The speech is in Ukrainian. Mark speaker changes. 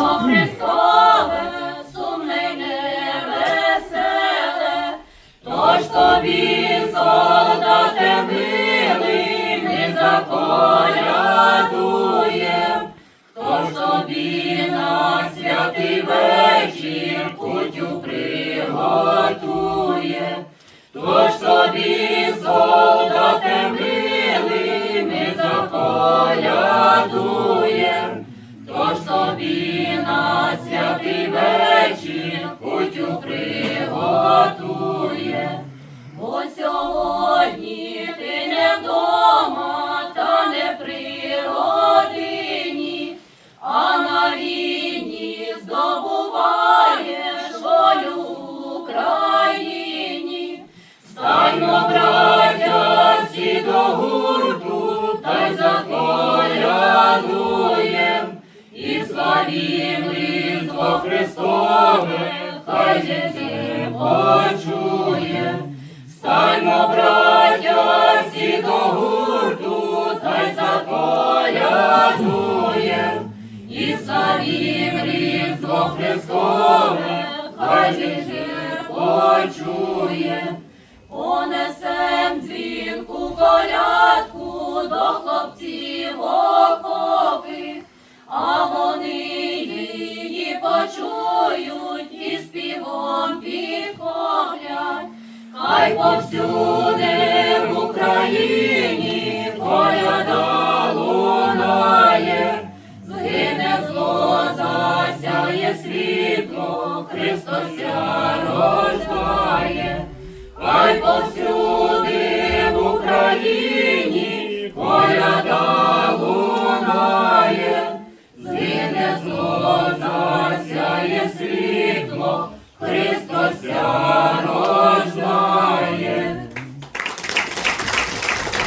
Speaker 1: Христове, сумне невеселе, тож тобі, солдате милий, ми заколядуєм, хто ж тобі на святий вечір путю приготує, тож тобі на святий вечір Христове, хай життя почує. Стаймо, браття, всі до гурту, та й заколядуєм, і славім Різдво Христове, хай життя почує. Понесем дзвінку колядку до хлопців почують і співом підхоплять. Хай повсюди в Україні коляда лунає, згине зло, засяє світло, Христос рождає. Хай повсюди в Україні Please.